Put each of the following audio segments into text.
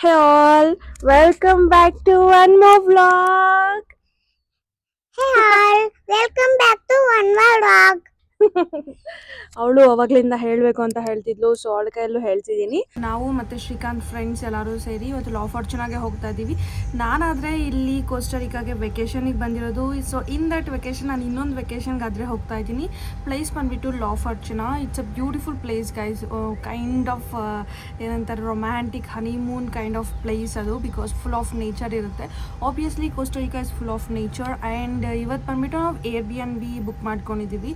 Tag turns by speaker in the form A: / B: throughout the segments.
A: Hey all, welcome back to one more vlog.
B: Hey all, welcome back to One More Dog.
A: ಅವಳು ಅವಾಗ್ಲಿಂದ ಹೇಳಬೇಕು ಅಂತ ಹೇಳ್ತಿದ್ಲು so ಅವಳ ಕೈಯಲ್ಲೂ ಹೇಳ್ತಿದ್ದೀನಿ. ನಾವು ಮತ್ತೆ ಶ್ರೀಕಾಂತ್ ಫ್ರೆಂಡ್ಸ್ ಎಲ್ಲರೂ ಸೇರಿ ಇವತ್ತು ಲಾ ಫಾರ್ಚುನಾಗೆ ಹೋಗ್ತಾ ಇದ್ದೀವಿ. ನಾನಾದರೆ ಇಲ್ಲಿ ಕೋಸ್ಟರಿಕಾಗೆ ವೆಕೇಶನಿಗೆ ಬಂದಿರೋದು. ಸೊ ಇನ್ ದಟ್ ವೆಕೇಶನ್ ನಾನು ಇನ್ನೊಂದು ವೆಕೇಶನ್ಗೆ ಆದ್ರೆ ಹೋಗ್ತಾ ಇದ್ದೀನಿ. ಪ್ಲೇಸ್ ಬಂದ್ಬಿಟ್ಟು La Fortuna it's a beautiful place guys kind of ಏನಂತಾರೆ romantic honeymoon kind of place ಅದು ಬಿಕಾಸ್ ಫುಲ್ ಆಫ್ ನೇಚರ್ ಇರುತ್ತೆ. Obviously Costa Rica is full of nature and ಇವತ್ತು ಬಂದುಬಿಟ್ಟು ನಾವು Airbnb book ಮಾಡ್ಕೊಂಡಿದ್ದೀವಿ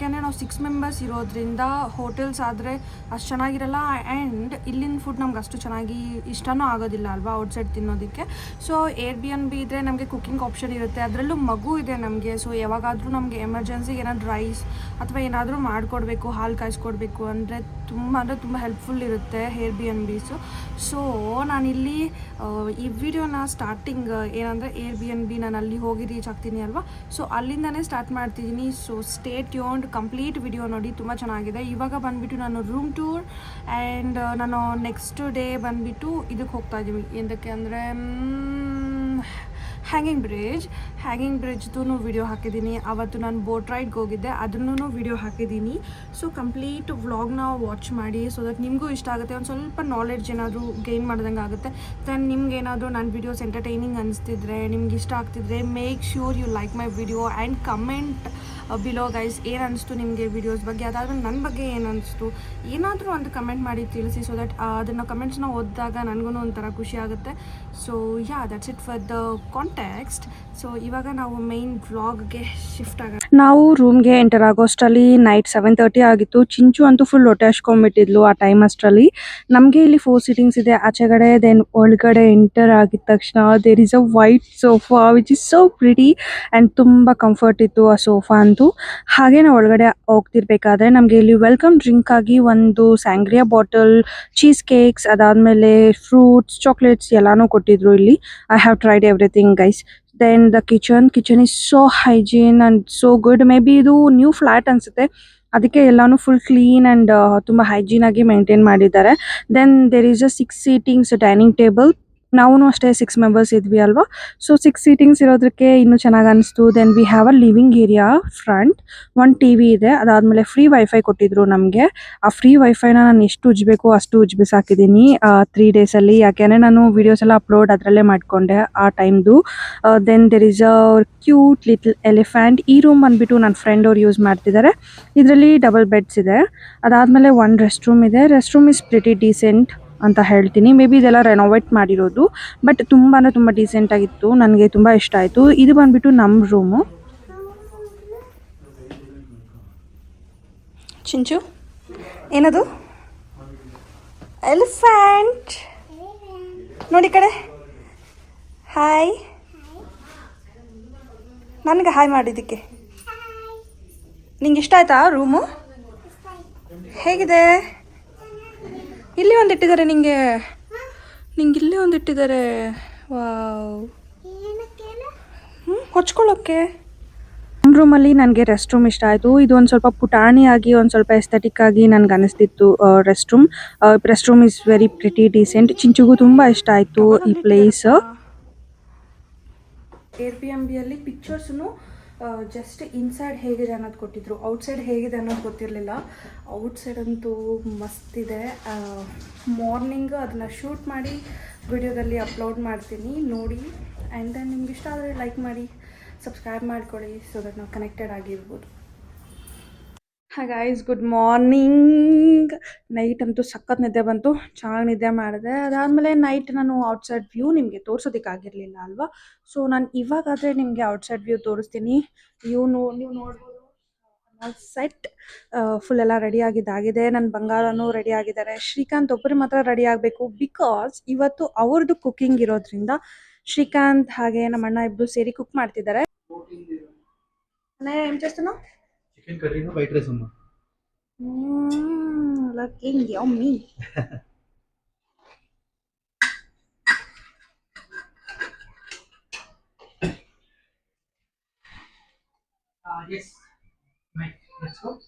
A: ಯಾಕೆಂದರೆ ನಾವು six members ಇರೋದ್ರಿಂದ ಹೋಟೆಲ್ಸ್ ಆದರೆ ಅಷ್ಟು ಚೆನ್ನಾಗಿರಲ್ಲ ಆ್ಯಂಡ್ ಇಲ್ಲಿನ ಫುಡ್ ನಮ್ಗೆ ಅಷ್ಟು ಚೆನ್ನಾಗಿ ಇಷ್ಟನೂ ಆಗೋದಿಲ್ಲ ಅಲ್ವಾ ಔಟ್ಸೈಡ್ ತಿನ್ನೋದಕ್ಕೆ. So Airbnb ಇದ್ದರೆ ನಮಗೆ ಕುಕಿಂಗ್ ಆಪ್ಷನ್ ಇರುತ್ತೆ. ಅದರಲ್ಲೂ ಮಗು ಇದೆ ನಮಗೆ. ಸೊ ಯಾವಾಗಾದರೂ ನಮಗೆ ಎಮರ್ಜೆನ್ಸಿಗೆ ಏನಾದ್ರು ರೈಸ್ ಅಥವಾ ಏನಾದರೂ ಮಾಡಿಕೊಡ್ಬೇಕು, ಹಾಲು ಕಾಯಿಸ್ಕೊಡ್ಬೇಕು ಅಂದರೆ ತುಂಬ ಅಂದರೆ ತುಂಬ ಹೆಲ್ಪ್ಫುಲ್ ಇರುತ್ತೆ Airbnbs so ನಾನಿಲ್ಲಿ ಈ ವಿಡಿಯೋನ ಸ್ಟಾರ್ಟಿಂಗ್ ಏನಂದರೆ ಏರ್ ಬಿ ಎನ್ ಬಿ ನಾನು ಅಲ್ಲಿ ಹೋಗಿ ರೀಚ್ ಆಗ್ತೀನಿ ಅಲ್ವಾ? ಸೊ ಅಲ್ಲಿಂದನೇ ಸ್ಟಾರ್ಟ್ ಮಾಡ್ತಿದ್ದೀನಿ. So stay tuned complete video ನೋಡಿ ತುಂಬ ಚೆನ್ನಾಗಿದೆ. ಇವಾಗ ಬಂದುಬಿಟ್ಟು ನಾನು ರೂಮ್ ಟೂರ್ ಆ್ಯಂಡ್ ನಾನು ನೆಕ್ಸ್ಟ್ ಡೇ ಬಂದುಬಿಟ್ಟು ಇದಕ್ಕೆ ಹೋಗ್ತಾ ಇದ್ದೀವಿ ಎಂದಕ್ಕೆ ಅಂದರೆ ಹ್ಯಾಂಗಿಂಗ್ ಬ್ರಿಡ್ಜ್ ಹ್ಯಾಂಗಿಂಗ್ ಬ್ರಿಡ್ಜ್ದು ವಿಡಿಯೋ ಹಾಕಿದ್ದೀನಿ. ಆವತ್ತು ನಾನು ಬೋಟ್ ರೈಡ್ಗೆ ಹೋಗಿದ್ದೆ. ಅದನ್ನೂ ವಿಡಿಯೋ ಹಾಕಿದ್ದೀನಿ. ಸೊ ಕಂಪ್ಲೀಟ್ ವ್ಲಾಗ್ನ ವಾಚ್ ಮಾಡಿ ಸೊ ದಟ್ ನಿಮಗೂ ಇಷ್ಟ ಆಗುತ್ತೆ. ಒಂದು ಸ್ವಲ್ಪ ನಾಲೆಡ್ಜ್ ಏನಾದರೂ ಗೈನ್ ಮಾಡ್ದಂಗೆ ಆಗುತ್ತೆ. ದೆನ್ ನಿಮ್ಗೆ ಏನಾದರೂ ನನ್ನ ವಿಡಿಯೋಸ್ ಎಂಟರ್ಟೈನಿಂಗ್ ಅನಿಸ್ತಿದ್ರೆ, ನಿಮ್ಗೆ ಇಷ್ಟ ಆಗ್ತಿದ್ರೆ make sure you like my video and comment below guys ಏನು ಅನಿಸ್ತು ನಿಮಗೆ ವಿಡಿಯೋಸ್ ಬಗ್ಗೆ? ಅದಾದ್ರೆ ನನ್ನ ಬಗ್ಗೆ ಏನು ಅನಿಸ್ತು? ಏನಾದರೂ ಒಂದು ಕಮೆಂಟ್ ಮಾಡಿ ತಿಳಿಸಿ ಸೊ ದಟ್ ಅದನ್ನು ಕಮೆಂಟ್ಸ್ನ ಓದಿದಾಗ ನನಗೂ ಒಂಥರ ಖುಷಿ ಆಗುತ್ತೆ. So yeah that's it for the text so ಇವಾಗ ನಾವು ಮೈನ್ ವ್ಲಾಗ್ಗೆ ಶಿಫ್ಟ್ ಆಗ ನಾವು ರೂಮ್ಗೆ ಎಂಟರ್ ಆಗೋಷ್ಟರಲ್ಲಿ ನೈಟ್ ಸೆವೆನ್ ತರ್ಟಿ ಆಗಿತ್ತು. ಚಿಂಚು ಅಂತೂ ಫುಲ್ ಹೊಟ್ಟೆ ಹಚ್ಕೊಂಡ್ಬಿಟ್ಟಿದ್ಲು ಆ ಟೈಮ್ ಅಷ್ಟರಲ್ಲಿ. ನಮಗೆ ಇಲ್ಲಿ ಫೋರ್ ಸೀಟಿಂಗ್ಸ್ ಇದೆ. ಆಚೆಗಡೆ ದೆನ್ ಒಳಗಡೆ ಎಂಟರ್ ಆಗಿದ ತಕ್ಷಣ there is a white sofa which is so pretty and ತುಂಬ ಕಂಫರ್ಟ್ ಇತ್ತು ಆ ಸೋಫಾ ಅಂತೂ. ಹಾಗೆ ನಾವು ಒಳಗಡೆ ಹೋಗ್ತಿರ್ಬೇಕಾದ್ರೆ ನಮಗೆ ಇಲ್ಲಿ ವೆಲ್ಕಮ್ ಡ್ರಿಂಕ್ ಆಗಿ ಒಂದು ಸ್ಯಾಂಗ್ರಿಯಾ ಬಾಟಲ್ ಚೀಸ್ ಕೇಕ್ಸ್ ಅದಾದಮೇಲೆ ಫ್ರೂಟ್ಸ್ ಚಾಕ್ಲೇಟ್ಸ್ ಎಲ್ಲಾನು ಕೊಟ್ಟಿದ್ರು ಇಲ್ಲಿ. I have tried everything guys then the kitchen kitchen is so hygiene and so good maybe ಇದು ನ್ಯೂ ಫ್ಲಾಟ್ ಅನ್ಸುತ್ತೆ. ಅದಕ್ಕೆ ಎಲ್ಲಾನು ಫುಲ್ ಕ್ಲೀನ್ ಅಂಡ್ ತುಂಬಾ ಹೈಜೀನ್ ಆಗಿ ಮೇಂಟೈನ್ ಮಾಡಿದ್ದಾರೆ. Then there is a six seatings dining table ನಾವು ಅಷ್ಟೇ six members ಇದ್ವಿ ಅಲ್ವಾ? ಸೊ ಸಿಕ್ಸ್ ಸೀಟಿಂಗ್ಸ್ ಇರೋದಕ್ಕೆ ಇನ್ನು ಚೆನ್ನಾಗಿ ಅನಿಸ್ತು. Then we have a living area front ಒಂದು ಟಿ ವಿ ಇದೆ. ಅದಾದಮೇಲೆ ಫ್ರೀ ವೈಫೈ ಕೊಟ್ಟಿದ್ರು ನಮಗೆ. ಆ ಫ್ರೀ ವೈಫೈನ ನಾನು ಎಷ್ಟು ಉಜ್ಬೇಕು ಅಷ್ಟು ಉಜ್ಬಿಸಾಕಿದ್ದೀನಿ ತ್ರೀ ಡೇಸಲ್ಲಿ ಯಾಕೆಂದರೆ ನಾನು ವೀಡಿಯೋಸ್ ಎಲ್ಲ ಅಪ್ಲೋಡ್ ಅದರಲ್ಲೇ ಮಾಡಿಕೊಂಡೆ ಆ ಟೈಮ್ದು then there is a cute little elephant ಈ ರೂಮ್ ಬಂದುಬಿಟ್ಟು ನನ್ನ ಫ್ರೆಂಡ್ ಅವ್ರು ಯೂಸ್ ಮಾಡ್ತಿದ್ದಾರೆ ಇದರಲ್ಲಿ ಡಬಲ್ ಬೆಡ್ಸ್ ಇದೆ. ಅದಾದಮೇಲೆ ಒನ್ ರೆಸ್ಟ್ ರೂಮ್ ಇದೆ. Rest room is pretty decent ಅಂತ ಹೇಳ್ತೀನಿ. ಮೇ ಬಿ ಇದೆಲ್ಲ ರೆನೋವೇಟ್ ಮಾಡಿರೋದು ಬಟ್ ತುಂಬಾ ಅಂದರೆ ತುಂಬ ಡೀಸೆಂಟ್ ಆಗಿತ್ತು. ನನಗೆ ತುಂಬ ಇಷ್ಟ ಆಯಿತು. ಇದು ಬಂದುಬಿಟ್ಟು ನಮ್ಮ ರೂಮು ಚಿಂಚು ಏನದು? ಎಲಿಫ್ಯಾಂಟ್ ನೋಡಿ ಕಡೆ. ಹಾಯ್ ನನಗೆ ಹಾಯ್ ಮಾಡಿದ್ದಕ್ಕೆ. ನಿಂಗೆ ಇಷ್ಟ ಆಯ್ತಾ ರೂಮು ಹೇಗಿದೆ? ಇಲ್ಲಿ ಒಂದು ಇಟ್ಟಿದ್ದಾರೆ ನಿಂಗೆ. ನಿಂಗೆ ಇಲ್ಲೇ ಒಂದು ಇಟ್ಟಿದ್ದಾರೆ. ವಾವ್. ಹ್ಞೂ ಹೊಚ್ಕೊಳ್ಳೋಕ್ಕೆ ರೂಮಲ್ಲಿ ನನಗೆ ರೆಸ್ಟ್ ರೂಮ್ ಇಷ್ಟ ಆಯಿತು. ಇದು ಒಂದು ಸ್ವಲ್ಪ ಪುಟಾಣಿಯಾಗಿ ಒಂದು ಸ್ವಲ್ಪ ಎಸ್ಥೆಟಿಕ್ ಆಗಿ ನನಗೆ ಅನಿಸ್ತಿತ್ತು rest room rest room is very pretty decent ಚಿಂಚುಗೂ ತುಂಬ ಇಷ್ಟ ಆಯಿತು ಈ ಪ್ಲೇಸ್ ಏರ್ ಬಿ ಎಂ ಬಿಯಲ್ಲಿ ಪಿಕ್ಚರ್ಸ್ನು ಜಸ್ಟ್ ಇನ್ಸೈಡ್ ಹೇಗಿದೆ ಅನ್ನೋದು ಕೊಟ್ಟಿದ್ರು. ಔಟ್ಸೈಡ್ ಹೇಗಿದೆ ಅನ್ನೋದು ಗೊತ್ತಿರಲಿಲ್ಲ. ಔಟ್ಸೈಡ್ ಅಂತೂ ಮಸ್ತಿದೆ ಮಾರ್ನಿಂಗ್ ಅದನ್ನ ಶೂಟ್ ಮಾಡಿ ವಿಡಿಯೋದಲ್ಲಿ ಅಪ್ಲೋಡ್ ಮಾಡ್ತೀನಿ. ನೋಡಿ ಆ್ಯಂಡ್ ದೆನ್ ನಿಮ್ಗೆ ಇಷ್ಟ ಆದರೆ ಲೈಕ್ ಮಾಡಿ ಸಬ್ಸ್ಕ್ರೈಬ್ ಮಾಡ್ಕೊಳ್ಳಿ ಸೊ ದಟ್ ನಾವು ಕನೆಕ್ಟೆಡ್ ಆಗಿರ್ಬೋದು. Hi guys good morning night ಅಂತೂ ಸಖತ್ ನಿದ್ದೆ ಬಂತು. ಚೆನ್ನಾಗಿ ನಿದ್ದೆ ಮಾಡಿದೆ. ಅದಾದಮೇಲೆ ನೈಟ್ ನಾನು ಔಟ್ಸೈಡ್ ವ್ಯೂ ನಿಮಗೆ ತೋರಿಸೋದಕ್ಕಾಗಿರಲಿಲ್ಲ ಅಲ್ವಾ? ಸೊ ನಾನು ಇವಾಗಾದರೆ ನಿಮಗೆ ಔಟ್ಸೈಡ್ ವ್ಯೂ ತೋರಿಸ್ತೀನಿ. ವ್ಯೂ ನೋ ನೀವು ನೋಡ್ಬೋದು. ಸೆಟ್ ಫುಲ್ ಎಲ್ಲ ರೆಡಿ ಆಗಿದ್ದಾಗಿದೆ. ನನ್ನ ಬಂಗಾರನೂ ರೆಡಿ ಆಗಿದ್ದಾರೆ. ಶ್ರೀಕಾಂತ್ ಒಬ್ಬರು ಮಾತ್ರ ರೆಡಿ ಆಗಬೇಕು ಬಿಕಾಸ್ ಇವತ್ತು ಅವ್ರದ್ದು ಕುಕ್ಕಿಂಗ್ ಇರೋದ್ರಿಂದ ಶ್ರೀಕಾಂತ್ ಹಾಗೆ ನಮ್ಮ ಅಣ್ಣ ಇಬ್ಬರು ಸೇರಿ ಕುಕ್ ಮಾಡ್ತಿದ್ದಾರೆ. Chicken curry no
C: bite resuma. Mmm, looking yummy.
A: uh, yes,
C: right, let's go.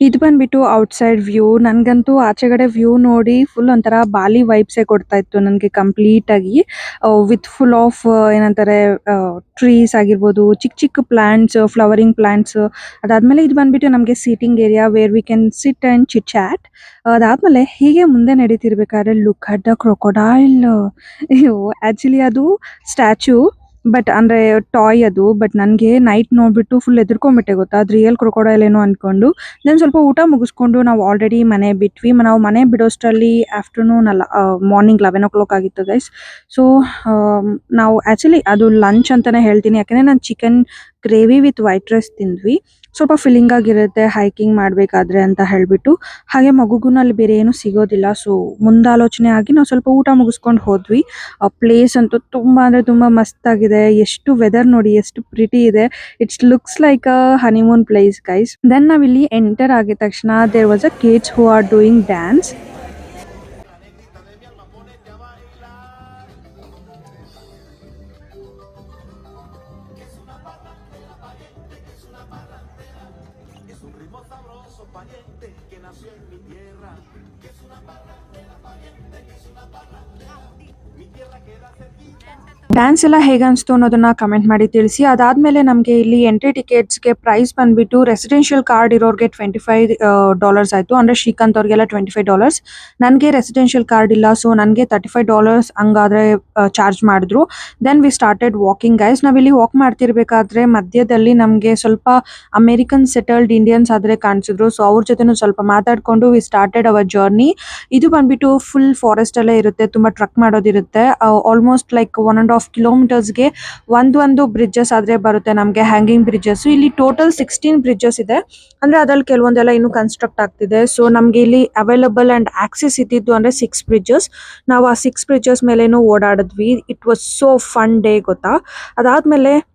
C: ಇದು ಬಂದ್ಬಿಟ್ಟು ಔಟ್ಸೈಡ್ ವ್ಯೂ ನನಗಂತೂ ಆಚೆಗಡೆ ವ್ಯೂ ನೋಡಿ ಫುಲ್ ಒಂಥರ ಬಾಲಿ ವೈಬ್ಸೇ ಕೊಡ್ತಾ ಇತ್ತು ನನಗೆ ಕಂಪ್ಲೀಟ್ ಆಗಿ. ವಿತ್ ಫುಲ್ ಆಫ್ ಏನಂತಾರೆ ಟ್ರೀಸ್ ಆಗಿರ್ಬೋದು ಚಿಕ್ಕ ಚಿಕ್ಕ ಪ್ಲಾಂಟ್ಸ್ ಫ್ಲವರಿಂಗ್ ಪ್ಲಾಂಟ್ಸ್ ಅದಾದ್ಮೇಲೆ ಇದು ಬಂದ್ಬಿಟ್ಟು ನಮಗೆ seating area where we can sit and chit chat ಅದಾದ್ಮೇಲೆ ಹೀಗೆ ಮುಂದೆ ನಡೀತಿರ್ಬೇಕಾದ್ರೆ ಲುಕ್ ಅಟ್ ದ ಕ್ರೊಕೊಡೈಲ್ ಅಯ್ಯೋ ಆಕ್ಚುಲಿ ಅದು ಸ್ಟ್ಯಾಚು ಬಟ್ ಅಂದ್ರೆ ಟಾಯ್ ಅದು ಬಟ್ ನನಗೆ ನೈಟ್ ನೋಡ್ಬಿಟ್ಟು ಫುಲ್ ಎದುರ್ಕೊಂಡ್ಬಿಟ್ಟೆ ಗೊತ್ತಾ? ಅದು ರಿಯಲ್ ಕ್ರೊಕೊಡೈಲ್ ಏನೋ ಅನ್ಕೊಂಡು. ದೆನ್ ಸ್ವಲ್ಪ ಊಟ ಮುಗಿಸ್ಕೊಂಡು ನಾವು ಆಲ್ರೆಡಿ ಮನೆ ಬಿಟ್ವಿ. ನಾವು ಮನೆ ಬಿಡೋಷ್ಟರಲ್ಲಿ ಆಫ್ಟರ್ನೂನ್ ಅಲ್ಲ ಮಾರ್ನಿಂಗ್ ಲೆವೆನ್ ಓ ಕ್ಲಾಕ್ ಆಗಿತ್ತು ಗೈಸ್ ಸೊ ನಾವು ಆ್ಯಕ್ಚುಲಿ ಅದು ಲಂಚ್ ಅಂತಾನೆ ಹೇಳ್ತೀನಿ. ಯಾಕಂದರೆ ನಾನು chicken gravy with white rice ತಿಂದ್ವಿ. ಸ್ವಲ್ಪ ಫೀಲಿಂಗ್ ಆಗಿರುತ್ತೆ ಹೈಕಿಂಗ್ ಮಾಡಬೇಕಾದ್ರೆ ಅಂತ ಹೇಳ್ಬಿಟ್ಟು. ಹಾಗೆ ಮಗುಗೂ ಅಲ್ಲಿ ಬೇರೆ ಏನು ಸಿಗೋದಿಲ್ಲ. ಸೊ ಮುಂದಾಲೋಚನೆ ಆಗಿ ನಾವು ಸ್ವಲ್ಪ ಊಟ ಮುಗಿಸ್ಕೊಂಡು ಹೋದ್ವಿ. ಆ ಪ್ಲೇಸ್ ಅಂತೂ ತುಂಬ ಅಂದರೆ ತುಂಬ ಮಸ್ತ್ ಆಗಿದೆ. ಎಷ್ಟು ವೆದರ್ ನೋಡಿ, ಎಷ್ಟು ಪ್ರಿಟಿ ಇದೆ. It's looks like a honeymoon place guys then ನಾವಿಲ್ಲಿ ಎಂಟರ್ ಆಗಿದ ತಕ್ಷಣ there was a kids who are doing dance la que él hace dance ಎಲ್ಲ ಹೇಗೆ ಅನ್ನೋದನ್ನ ಕಮೆಂಟ್ ಮಾಡಿ ತಿಳಿಸಿ. ಅದಾದ್ಮೇಲೆ ನಮಗೆ ಇಲ್ಲಿ ಎಂಟ್ರಿ ಟಿಕೆಟ್ಸ್ಗೆ ಪ್ರೈಸ್ ಬಂದ್ಬಿಟ್ಟು ರೆಸಿಡೆನ್ಷಿಯಲ್ ಕಾರ್ಡ್ ಇರೋರಿಗೆ ಟ್ವೆಂಟಿ ಫೈವ್ ಡಾಲರ್ಸ್ ಆಯಿತು. ಅಂದರೆ ಶ್ರೀಕಾಂತ್ ಅವ್ರಿಗೆಲ್ಲ ಟ್ವೆಂಟಿ ಫೈವ್ ಡಾಲರ್ಸ್ ನನಗೆ ರೆಸಿಡೆನ್ಷಿಯಲ್ ಕಾರ್ಡ್ ಇಲ್ಲ ಸೊ ನನಗೆ ತರ್ಟಿ ಫೈವ್ ಡಾಲರ್ಸ್ ಹಂಗಾದ್ರೆ ಚಾರ್ಜ್ ಮಾಡಿದ್ರು. Then we started walking guys ನಾವಿಲ್ಲಿ ವಾಕ್ ಮಾಡ್ತಿರ್ಬೇಕಾದ್ರೆ ಮಧ್ಯದಲ್ಲಿ ನಮಗೆ ಸ್ವಲ್ಪ ಅಮೇರಿಕನ್ ಸೆಟಲ್ಡ್ ಇಂಡಿಯನ್ಸ್ ಆದರೆ ಕಾಣಿಸಿದ್ರು. ಸೊ ಅವ್ರ ಜೊತೆನೂ ಸ್ವಲ್ಪ ಮಾತಾಡ್ಕೊಂಡು ವಿ ಸ್ಟಾರ್ಟೆಡ್ ಅವರ್ ಜರ್ನಿ ಇದು ಬಂದ್ಬಿಟ್ಟು ಫುಲ್ ಫಾರೆಸ್ಟ್ ಅಲ್ಲೇ ಇರುತ್ತೆ. ತುಂಬಾ trek ಮಾಡೋದಿರುತ್ತೆ. Almost like one and half ಕಿಲೋಮೀಟರ್ಸ್ಗೆ ಒಂದು ಒಂದು ಬ್ರಿಡ್ಜಸ್ ಆದ್ರೆ ಬರುತ್ತೆ ನಮಗೆ ಹ್ಯಾಂಗಿಂಗ್ ಬ್ರಿಡ್ಜಸ್ ಇಲ್ಲಿ ಟೋಟಲ್ ಸಿಕ್ಸ್ಟೀನ್ ಬ್ರಿಡ್ಜಸ್ ಇದೆ. ಅಂದ್ರೆ ಅದ್ರಲ್ಲಿ ಕೆಲವೊಂದೆಲ್ಲ ಇನ್ನು ಕನ್ಸ್ಟ್ರಕ್ಟ್ ಆಗ್ತಿದೆ. ಸೊ ನಮಗೆ ಇಲ್ಲಿ ಅವೈಲಬಲ್ ಅಂಡ್ ಆಕ್ಸೆಸ್ ಇದ್ದಿದ್ದು ಅಂದ್ರೆ ಸಿಕ್ಸ್ ಬ್ರಿಡ್ಜಸ್ ನಾವು ಆ ಸಿಕ್ಸ್ ಬ್ರಿಡ್ಜಸ್ ಮೇಲೇನು ಓಡಾಡಿದ್ವಿ. It was so fun day ಗೊತ್ತಾ? ಅದಾದ್ಮೇಲೆ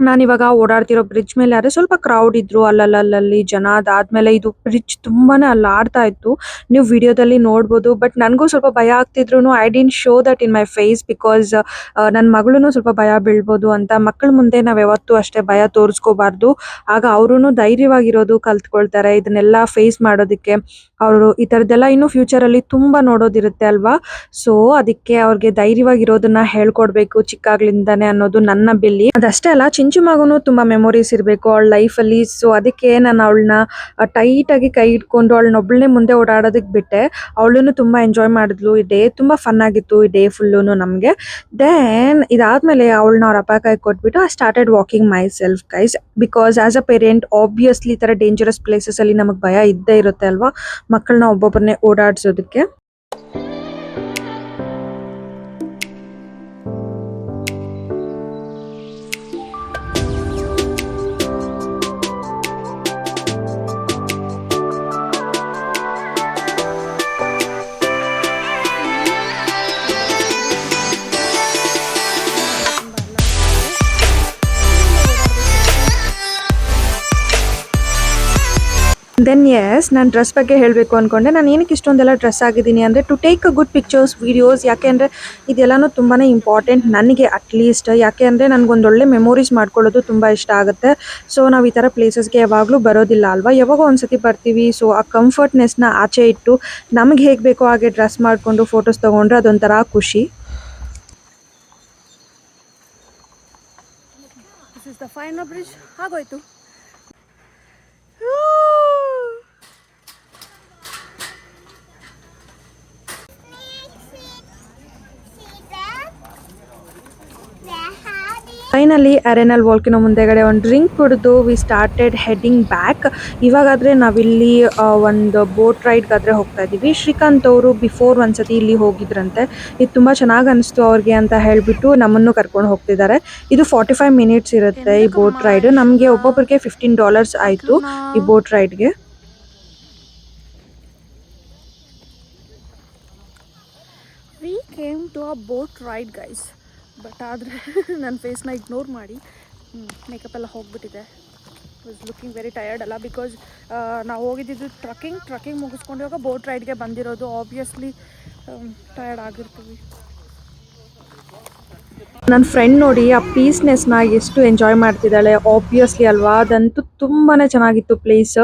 C: ನಾನಿವಾಗ ಓಡಾಡ್ತಿರೋ ಬ್ರಿಡ್ಜ್ ಮೇಲೆ ಆದ್ರೆ ಸ್ವಲ್ಪ ಕ್ರೌಡ್ ಇದ್ರು ಅಲ್ಲಲ್ಲಲ್ಲಿ ಜನ ಅದಾದ್ಮೇಲೆ ಇದು ಬ್ರಿಡ್ಜ್ ತುಂಬಾನೇ ಅಲ್ಲಾಡ್ತಾ ಇತ್ತು. ನೀವು ವಿಡಿಯೋದಲ್ಲಿ ನೋಡ್ಬೋದು ಬಟ್ ನನಗೂ ಸ್ವಲ್ಪ ಭಯ ಆಗ್ತಿದ್ರು I didn't show that in my face because ನನ್ನ ಮಗಳೂನು ಸ್ವಲ್ಪ ಭಯ ಬೀಳ್ಬೋದು ಅಂತ. ಮಕ್ಕಳ ಮುಂದೆ ನಾವ್ ಯಾವತ್ತೂ ಅಷ್ಟೇ ಭಯ ತೋರಿಸ್ಕೋಬಾರ್ದು. ಆಗ ಅವರು ಧೈರ್ಯವಾಗಿರೋದು ಕಲ್ತ್ಕೊಳ್ತಾರೆ, ಇದನ್ನೆಲ್ಲ ಫೇಸ್ ಮಾಡೋದಕ್ಕೆ. ಅವರು ಈ ಥರದ್ದೆಲ್ಲ ಇನ್ನು ಫ್ಯೂಚರ್ ಅಲ್ಲಿ ತುಂಬಾ ನೋಡೋದಿರುತ್ತೆ ಅಲ್ವಾ? ಸೊ ಅದಕ್ಕೆ ಅವ್ರಿಗೆ ಧೈರ್ಯವಾಗಿರೋದನ್ನ ಹೇಳ್ಕೊಡ್ಬೇಕು ಚಿಕ್ಕಾಗ್ಲಿಂದಾನೆ ಅನ್ನೋದು ನನ್ನ ಬೆಲ್ಲಿ. ಅದಷ್ಟೇ ಅಲ್ಲ, ಚಿಂಚು ಮಗುನು ತುಂಬಾ ಮೆಮೊರೀಸ್ ಇರಬೇಕು ಅವಳ ಲೈಫಲ್ಲಿ ಸೊ ಅದಕ್ಕೆ ನಾನು ಅವಳನ್ನ ಟೈಟ್ ಆಗಿ ಕೈ ಇಟ್ಕೊಂಡು ಅವಳನ್ನ ಒಬ್ಬಳನ್ನೇ ಮುಂದೆ ಓಡಾಡೋದಕ್ಕೆ ಬಿಟ್ಟೆ. ಅವಳನ್ನು ತುಂಬಾ ಎಂಜಾಯ್ ಮಾಡಿದ್ಲು. ಈ ಡೇ ತುಂಬಾ ಫನ್ ಆಗಿತ್ತು, ಈ ಡೇ ಫುಲ್ಲು ನಮಗೆ. ದೆನ್ ಇದಾದಮೇಲೆ ಅವಳನ್ನ ಅವ್ರ ಅಪ್ಪ ಕೈ ಕೊಟ್ಬಿಟ್ಟು ಆ started walking myself guys because as a parent obviously ಈ ಥರ ಡೇಂಜರಸ್ ಪ್ಲೇಸಸ್ ಅಲ್ಲಿ ನಮಗೆ ಭಯ ಇದ್ದೇ ಇರುತ್ತೆ ಅಲ್ವಾ? ಮಕ್ಕಳನ್ನ ಒಬ್ಬೊಬ್ಬರನ್ನೇ ಓಡಾಡ್ಸೋದಕ್ಕೆ. ದೆನ್ ಎಸ್ ನಾನು ಡ್ರೆಸ್ ಬಗ್ಗೆ ಹೇಳಬೇಕು ಅಂದ್ಕೊಂಡೆ ನಾನು ಏನಕ್ಕೆ ಇಷ್ಟೊಂದೆಲ್ಲ ಡ್ರೆಸ್ ಆಗಿದ್ದೀನಿ ಅಂದರೆ to take a good pictures videos ಯಾಕೆ ಅಂದರೆ ಇದೆಲ್ಲನೂ ತುಂಬಾ ಇಂಪಾರ್ಟೆಂಟ್ ನನಗೆ ಅಟ್ಲೀಸ್ಟ್ ಯಾಕೆ ಅಂದರೆ ನನಗೊಂದೊಳ್ಳೆ ಮೆಮೊರೀಸ್ ಮಾಡ್ಕೊಳ್ಳೋದು ತುಂಬ ಇಷ್ಟ ಆಗುತ್ತೆ. ಸೊ ನಾವು ಈ ಥರ ಪ್ಲೇಸಸ್ಗೆ ಯಾವಾಗಲೂ ಬರೋದಿಲ್ಲ ಅಲ್ವಾ? ಯಾವಾಗೋ ಒಂದ್ಸತಿ ಬರ್ತೀವಿ. ಸೊ ಆ ಕಂಫರ್ಟ್ನೆಸ್ನ ಆಚೆ ಇಟ್ಟು ನಮಗೆ ಹೇಗೆ ಬೇಕೋ ಹಾಗೆ ಡ್ರೆಸ್ ಮಾಡಿಕೊಂಡು ಫೋಟೋಸ್ ತೊಗೊಂಡ್ರೆ ಅದೊಂಥರ ಖುಷಿ. ಫೈನಲ್ ಬ್ರಿಡ್ಜ್ ಆಗೋಯ್ತು. ಫೈನಲಿ ಅರೆನಲ್ ವಾಲ್ಕಿನ ಮುಂದೆಗಡೆ ಒಂದು ಡ್ರಿಂಕ್ ಕುಡಿದು ವಿ ಸ್ಟಾರ್ಟೆಡ್ ಹೆಡ್ಡಿಂಗ್ ಬ್ಯಾಕ್ ಇವಾಗಾದರೆ ನಾವಿಲ್ಲಿ ಒಂದು ಬೋಟ್ ರೈಡ್ಗಾದರೆ ಹೋಗ್ತಾ ಇದ್ದೀವಿ. ಶ್ರೀಕಾಂತ್ ಅವರು ಬಿಫೋರ್ ಒಂದ್ಸತಿ ಇಲ್ಲಿ ಹೋಗಿದ್ರಂತೆ. ಇದು ತುಂಬ ಚೆನ್ನಾಗಿ ಅನಿಸ್ತು ಅವ್ರಿಗೆ ಅಂತ ಹೇಳಿಬಿಟ್ಟು ನಮ್ಮನ್ನು ಕರ್ಕೊಂಡು ಹೋಗ್ತಿದ್ದಾರೆ. ಇದು ಫಾರ್ಟಿ ಫೈವ್ ಮಿನಿಟ್ಸ್ ಇರುತ್ತೆ ಈ ಬೋಟ್ ರೈಡ್ ನಮಗೆ ಒಬ್ಬೊಬ್ಬರಿಗೆ ಫಿಫ್ಟೀನ್ ಡಾಲರ್ಸ್ ಆಯಿತು ಈ ಬೋಟ್ ರೈಡ್ಗೆ We came to a boat ride guys but ಆದರೆ ನನ್ನ ಫೇಸ್ನ ಇಗ್ನೋರ್ ಮಾಡಿ ಮೇಕಪ್ ಎಲ್ಲ ಹೋಗ್ಬಿಟ್ಟಿದೆ. ವಾಸ್ ಲುಕಿಂಗ್ ವೆರಿ ಟಯರ್ಡ್ ಅಲ್ಲ ಬಿಕಾಸ್ ನಾವು ಹೋಗಿದ್ದು ಟ್ರಕ್ಕಿಂಗ್ ಟ್ರಕ್ಕಿಂಗ್ ಮುಗಿಸ್ಕೊಂಡು ಇವಾಗ ಬೋಟ್ ರೈಡ್ಗೆ ಬಂದಿರೋದು. ಆಬ್ವಿಯಸ್ಲಿ ಟಯರ್ಡ್ ಆಗಿರ್ತೀವಿ. ನನ್ನ ಫ್ರೆಂಡ್ ನೋಡಿ, ಆ ಪೀಸ್ನೆಸ್ನ ಎಷ್ಟು ಎಂಜಾಯ್ ಮಾಡ್ತಿದ್ದಾಳೆ. ಆಬ್ವಿಯಸ್ಲಿ ಅಲ್ವಾ? ಅದಂತೂ ತುಂಬಾ ಚೆನ್ನಾಗಿತ್ತು ಪ್ಲೇಸ್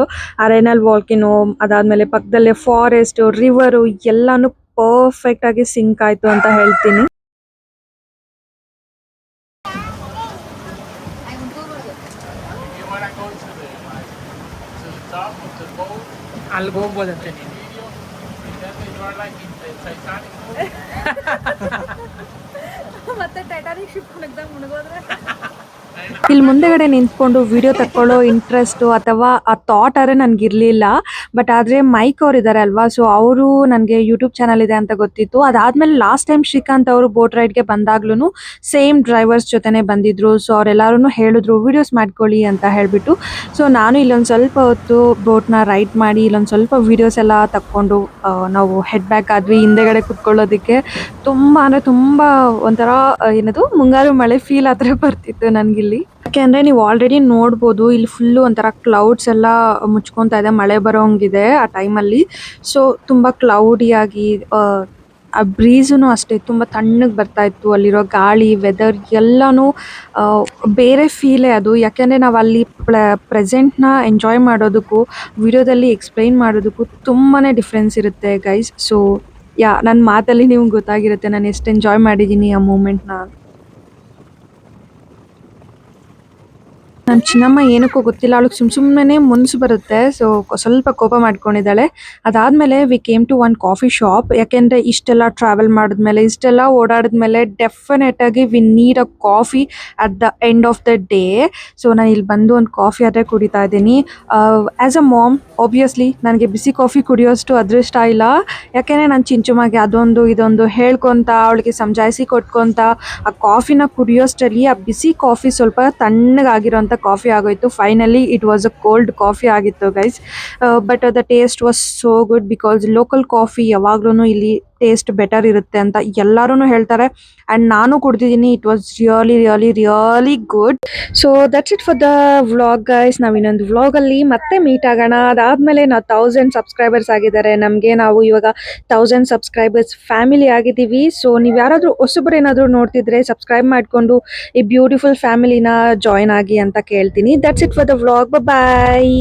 C: ಅರೆನಲ್ ವಾಲ್ಕಿನೋ ಅದಾದಮೇಲೆ ಪಕ್ಕದಲ್ಲೇ ಫಾರೆಸ್ಟ್ ರಿವರು ಎಲ್ಲನೂ ಪರ್ಫೆಕ್ಟಾಗಿ ಸಿಂಕ್ ಆಯಿತು ಅಂತ ಹೇಳ್ತೀನಿ.
A: ಅಲ್ಲಿಗೆ ಹೋಗ್ಬೋದಂತೆ ನೀನು
C: ಮತ್ತೆ ಟೈಟಾನಿಕ್ ಶಿಪ್ ಇಲ್ಲಿ ಮುಂದೆಗಡೆ ನಿಂತ್ಕೊಂಡು ವಿಡಿಯೋ ತಕ್ಕೊಳ್ಳೋ ಇಂಟ್ರೆಸ್ಟು ಅಥವಾ ಆ ಥಾಟ್ ಅರೆ ನನಗಿರಲಿಲ್ಲ. ಬಟ್ ಆದರೆ ಮೈಕ್ ಅವ್ರು ಇದ್ದಾರೆ ಅಲ್ವಾ? ಸೊ ಅವರು ನನಗೆ ಯೂಟ್ಯೂಬ್ ಚಾನಲ್ ಇದೆ ಅಂತ ಗೊತ್ತಿತ್ತು. ಅದಾದಮೇಲೆ ಲಾಸ್ಟ್ ಟೈಮ್ ಶ್ರೀಕಾಂತ್ ಅವರು ಬೋಟ್ ರೈಡ್ಗೆ ಬಂದಾಗ್ಲೂ ಸೇಮ್ ಡ್ರೈವರ್ಸ್ ಜೊತೆನೇ ಬಂದಿದ್ರು. ಸೊ ಅವರೆಲ್ಲರೂ ಹೇಳಿದ್ರು ವಿಡಿಯೋಸ್ ಮಾಡ್ಕೊಳ್ಳಿ ಅಂತ ಹೇಳಿಬಿಟ್ಟು. ಸೊ ನಾನು ಇಲ್ಲೊಂದು ಸ್ವಲ್ಪ ಹೊತ್ತು ಬೋಟ್ನ ರೈಡ್ ಮಾಡಿ, ಇಲ್ಲೊಂದು ಸ್ವಲ್ಪ ವಿಡಿಯೋಸ್ ಎಲ್ಲ ತಕ್ಕೊಂಡು ನಾವು ಹೆಡ್ ಬ್ಯಾಕ್ ಆದ್ವಿ, ಹಿಂದೆಗಡೆ ಕುತ್ಕೊಳ್ಳೋದಕ್ಕೆ. ತುಂಬ ಅಂದರೆ ತುಂಬ ಒಂಥರ ಏನದು? ಮುಂಗಾರು ಮಳೆ ಫೀಲ್ ಆದರೆ ಬರ್ತಿತ್ತು ಬರ್ತಿತ್ತು ನನಗಿಲ್ಲಿ ಯಾಕೆಂದ್ರೆ ನೀವು ಆಲ್ರೆಡಿ ನೋಡ್ಬೋದು, ಇಲ್ಲಿ ಫುಲ್ಲು ಒಂಥರ ಕ್ಲೌಡ್ಸ್ ಎಲ್ಲ ಮುಚ್ಕೊಂತ ಇದೆ, ಮಳೆ ಬರೋಂಗಿದೆ ಆ ಟೈಮ್ ಅಲ್ಲಿ. ಸೊ ತುಂಬ ಆಗಿ, ಆ ಬ್ರೀಸೂ ಅಷ್ಟೇ, ತುಂಬಾ ತಣ್ಣಗೆ ಬರ್ತಾ ಇತ್ತು. ಅಲ್ಲಿರೋ ಗಾಳಿ ವೆದರ್ ಎಲ್ಲಾನು ಬೇರೆ ಫೀಲೇ ಅದು. ಯಾಕೆಂದರೆ ನಾವು ಅಲ್ಲಿ ಪ್ರೆಸೆಂಟ್ನ ಎಂಜಾಯ್ ಮಾಡೋದಕ್ಕೂ, ವಿಡಿಯೋದಲ್ಲಿ ಎಕ್ಸ್ಪ್ಲೈನ್ ಮಾಡೋದಕ್ಕೂ ತುಂಬಾನೇ ಡಿಫ್ರೆನ್ಸ್ ಇರುತ್ತೆ ಗೈಸ್ ಸೊ ಯಾ ನನ್ನ ಮಾತಲ್ಲಿ ನಿಮ್ಗೆ ಗೊತ್ತಾಗಿರುತ್ತೆ. ನಾನು ಎಷ್ಟು ಎಂಜಾಯ್ ಮಾಡಿದ್ದೀನಿ ಆ ಮೂಮೆಂಟ್ನ ನನ್ನ ಚಿನ್ನಮ್ಮ ಏನಕ್ಕೂ ಗೊತ್ತಿಲ್ಲ. ಅವಳಿಗೆ ಸುಮ್ ಸುಮ್ಮನೆ ಮುನ್ಸು ಬರುತ್ತೆ. ಸೊ ಸ್ವಲ್ಪ ಕೋಪ ಮಾಡ್ಕೊಂಡಿದ್ದಾಳೆ. ಅದಾದ್ಮೇಲೆ we came to one coffee shop ಯಾಕೆಂದರೆ ಇಷ್ಟೆಲ್ಲ ಟ್ರಾವೆಲ್ ಮಾಡಿದ್ಮೇಲೆ, ಇಷ್ಟೆಲ್ಲ ಓಡಾಡಿದ್ಮೇಲೆ ಡೆಫಿನೆಟ್ ಆಗಿ we need a coffee at the end of the day so ನಾನು ಇಲ್ಲಿ ಬಂದು ಒಂದು ಕಾಫಿ ಆದರೆ ಕುಡಿತಾ ಇದ್ದೀನಿ. ಆ್ಯಸ್ ಅ ಮಾಮ್ ಆಬ್ವಿಯಸ್ಲಿ ನನಗೆ ಬಿಸಿ ಕಾಫಿ ಕುಡಿಯೋಷ್ಟು ಅದೃಷ್ಟ ಇಲ್ಲ. ಯಾಕೆಂದ್ರೆ ನಾನು ಚಿಂಚುಮಾಗೆ ಅದೊಂದು, ಇದೊಂದು ಹೇಳ್ಕೊತ, ಅವಳಿಗೆ ಸಮಜಾಯಿಸಿ ಕೊಟ್ಕೊತ, ಆ ಕಾಫಿನ ಕುಡಿಯೋಷ್ಟರಲ್ಲಿ ಆ ಬಿಸಿ ಕಾಫಿ ಸ್ವಲ್ಪ ತಣ್ಣಗಾಗಿರೋಂಥ ಕಾಫಿ ಆಗೋಯ್ತು. Finally it was a cold coffee ಆಗಿತ್ತು guys but the taste was so good because local coffee ಯಾವಾಗ್ಲೂ ಇಲ್ಲಿ ಟೇಸ್ಟ್ ಬೆಟರ್ ಇರುತ್ತೆ ಅಂತ ಎಲ್ಲರೂ ಹೇಳ್ತಾರೆ. ಆ್ಯಂಡ್ ನಾನು ಕುಡ್ದಿದ್ದೀನಿ it was really really really good so that's it for the vlog guys ನಾವು ಇನ್ನೊಂದು ವ್ಲಾಗಲ್ಲಿ ಮತ್ತೆ ಮೀಟ್ ಆಗೋಣ. ಅದಾದಮೇಲೆ ನಾವು ತೌಸಂಡ್ ಸಬ್ಸ್ಕ್ರೈಬರ್ಸ್ ಆಗಿದ್ದಾರೆ. ನಮಗೆ ನಾವು ಇವಾಗ ತೌಸಂಡ್ ಸಬ್ಸ್ಕ್ರೈಬರ್ಸ್ ಫ್ಯಾಮಿಲಿ ಆಗಿದ್ದೀವಿ. ಸೊ ನೀವು ಯಾರಾದರೂ ಹೊಸಬ್ರು ಏನಾದರೂ ನೋಡ್ತಿದ್ರೆ ಸಬ್ಸ್ಕ್ರೈಬ್ ಮಾಡಿಕೊಂಡು ಈ ಬ್ಯೂಟಿಫುಲ್ ಫ್ಯಾಮಿಲಿನ ಜಾಯ್ನ್ ಆಗಿ ಅಂತ ಕೇಳ್ತೀನಿ. That's it for the vlog bye